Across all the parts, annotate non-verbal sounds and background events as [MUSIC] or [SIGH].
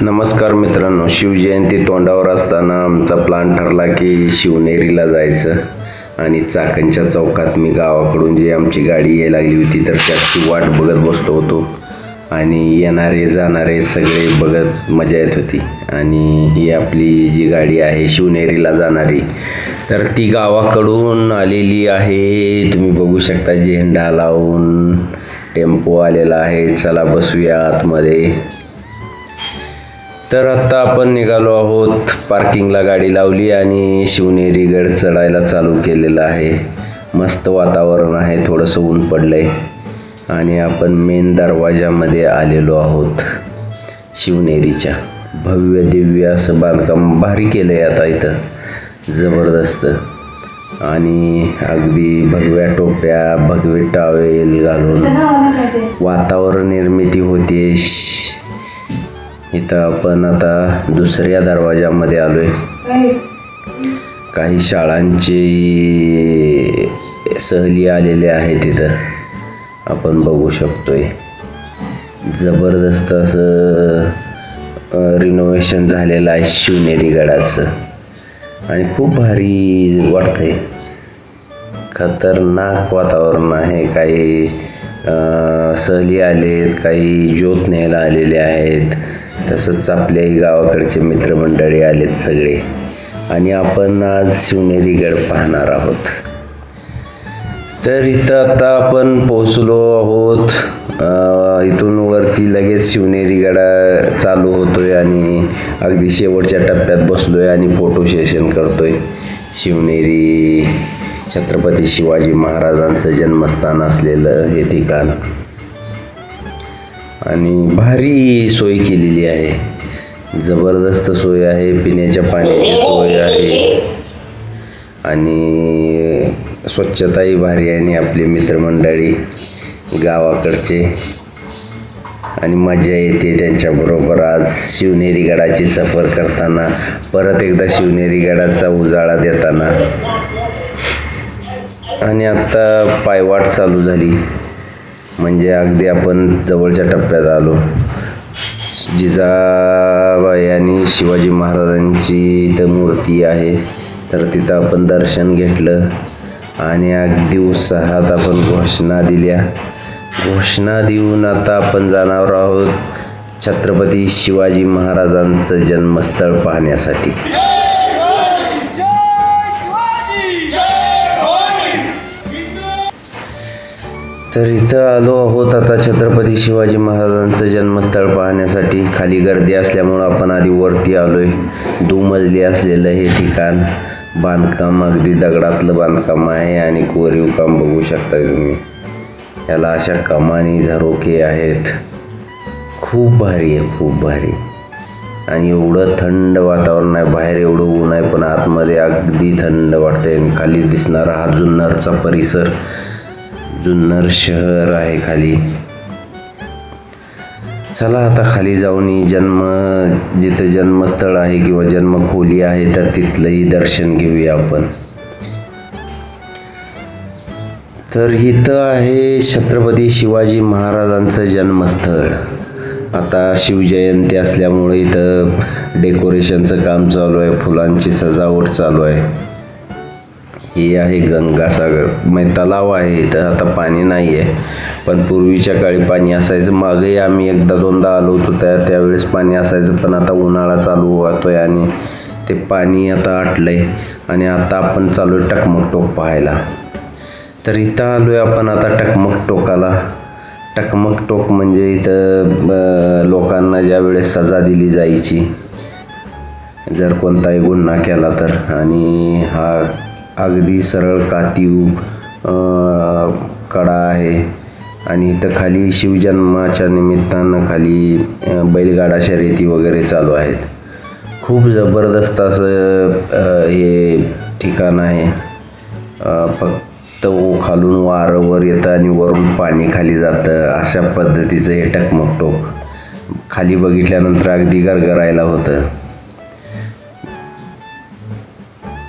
नमस्कार मित्रांनो शिवजयंती तोंडावर असताना आमचा प्लान ठरला की शिवनेरीला जायचं आणि चाकणच्या चौकात मी गावाकडून जी आमची गाडी यायला लागली होती तर त्याची वाट बघत बसलो होतो. आणि येणारे जाणारे सगळे बघत मजा येत होती. आणि ही आपली जी गाडी आहे शिवनेरीला जाणारी तर ती गावाकडून आलेली आहे. तुम्ही बघू शकता झेंडा लावून टेम्पो आलेला आहे. चला बसूया आतमध्ये. तर आत्ता आपण निघालो आहोत पार्किंगला गाडी लावली आणि शिवनेरी गड चढायला चालू केलेलं आहे. मस्त वातावरण आहे थोडंसं ऊन पडलंय. आणि आपण मेन दरवाजामध्ये आलेलो आहोत शिवनेरीच्या. भव्य दिव्य असं बांधकाम भारी केलं आहे आता इथं. जबरदस्त. आणि अगदी भगव्या टोप्या भगवे टावेल घालून वातावरण निर्मिती होते इथं आपण आता दुसऱ्या दरवाजामध्ये आहे काही शाळांची सहली आलेले आहेत इथं. आपण बघू शकतोय. जबरदस्त असं रिनोव्हेशन झालेलं आहे शिवनेरी गडाचं. आणि खूप भारी वाटतंय. खतरनाक वातावरण आहे. काही सहली आलेत काही ज्योत न्यायला आलेले आहेत. तसंच आपल्याही गावाकडचे मित्रमंडळी आलेत सगळे. आणि आपण आज शिवनेरी गड पाहणार आहोत. तर इथं आता आपण पोचलो आहोत. इथून वरती लगेच शिवनेरी गडा चालू होतोय आणि अगदी शेवटच्या टप्प्यात बसलोय आणि फोटो सेशन करतोय. शिवनेरी छत्रपती शिवाजी महाराजांचं जन्मस्थान असलेलं हे ठिकाण. आणि भारी सोय केलेली आहे. जबरदस्त सोय आहे पिण्याच्या पाण्याची सोय आहे. आणि स्वच्छताही भारी आहे आणि आपली मित्रमंडळी गावाकडचे. आणि मजा येते त्यांच्याबरोबर आज शिवनेरी गडाची सफर करताना परत एकदा शिवनेरी गडाचा उजाळा देताना. आणि आत्ता पायवाट चालू झाली. म्हणजे अगदी आपण जवळच्या टप्प्यात आलो. जिजाबाई आणि शिवाजी महाराजांची इथं मूर्ती आहे. तर तिथं आपण दर्शन घेतलं आणि अगदी उत्साहात आपण घोषणा दिल्या. घोषणा देऊन आता आपण जाणार आहोत छत्रपती शिवाजी महाराजांचं जन्मस्थळ पाहण्यासाठी. तर इथं आलो आहोत आता छत्रपती शिवाजी महाराजांचं जन्मस्थळ पाहण्यासाठी. खाली गर्दी असल्यामुळं आपण आधी वरती आलो आहे दुमजली असलेलं हे ठिकाण. बांधकाम अगदी दगडातलं बांधकाम आहे आणि कोरीव काम बघू शकता तुम्ही. याला अशा कमानी झरोके आहेत. खूप भारी आहे खूप भारी. आणि एवढं थंड वातावरण आहे. बाहेर एवढं ऊन आहे पण आतमध्ये अगदी थंड वाटतंय आणि खाली दिसणारा हा जुन्नरचा परिसर जुन्नर शहर आहे खाली. चला आता खाली जाऊन जन्म जिथं जन्मस्थळ आहे किंवा जन्मखोली आहे तर तिथलंही दर्शन घेऊया आपण. तर इथं आहे छत्रपती शिवाजी महाराजांचं जन्मस्थळ. आता शिवजयंती असल्यामुळे इथं डेकोरेशनचं काम चालू आहे फुलांची सजावट चालू आहे. हे आहे गंगासागर. म्हणजे तलाव आहे इथं आता पाणी नाही आहे पण पूर्वीच्या काळी पाणी असायचं. मागेही आम्ही एकदा दोनदा आलो होतो त्या त्यावेळेस पाणी असायचं. पण आता उन्हाळा चालू होतो आहे आणि ते पाणी आता आटलं आहे आणि आता आपण चालू आहे टकमक टोक पाहायला. तर इथं आलो आहे आपण आता टकमक टोकाला. टकमक टोक म्हणजे इथं लोकांना ज्या वेळेस सजा दिली जायची जर कोणताही गुन्हा केला तर. आणि हा अगदी सरळ कातीव कडा आहे. आणि इथं खाली शिवजन्माच्या निमित्तानं खाली बैलगाडा शर्यती वगैरे चालू आहेत. खूप जबरदस्त असं हे ठिकाण आहे. फक्त ओ खालून वारं वर येतं आणि वरून पाणी खाली जातं. अशा पद्धतीचं हे टकमकटोक खाली बघितल्यानंतर अगदी गरगरायला होतं.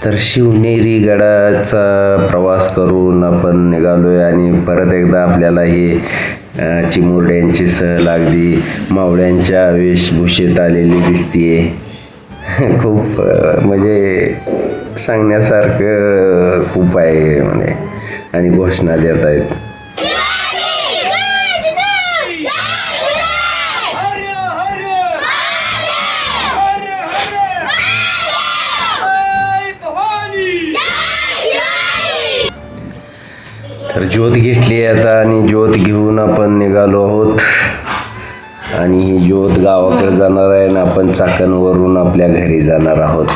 तर शिवनेरी गडाचा प्रवास करून आपण निघालो आहे आणि परत एकदा आपल्याला हे चिमुरड्यांची सहल अगदी मावळ्यांच्या वेशभूषेत आलेली दिसतीये. [LAUGHS] खूप म्हणजे सांगण्यासारखं खूप आहे म्हणजे आणि घोषणा देत आहेत. तर ज्योत घेतली आहे आता आणि ज्योत घेऊन आपण निघालो आहोत. आणि ही ज्योत गावाकडे जाणार आहे आणि आपण चाकणवरून आपल्या घरी जाणार आहोत.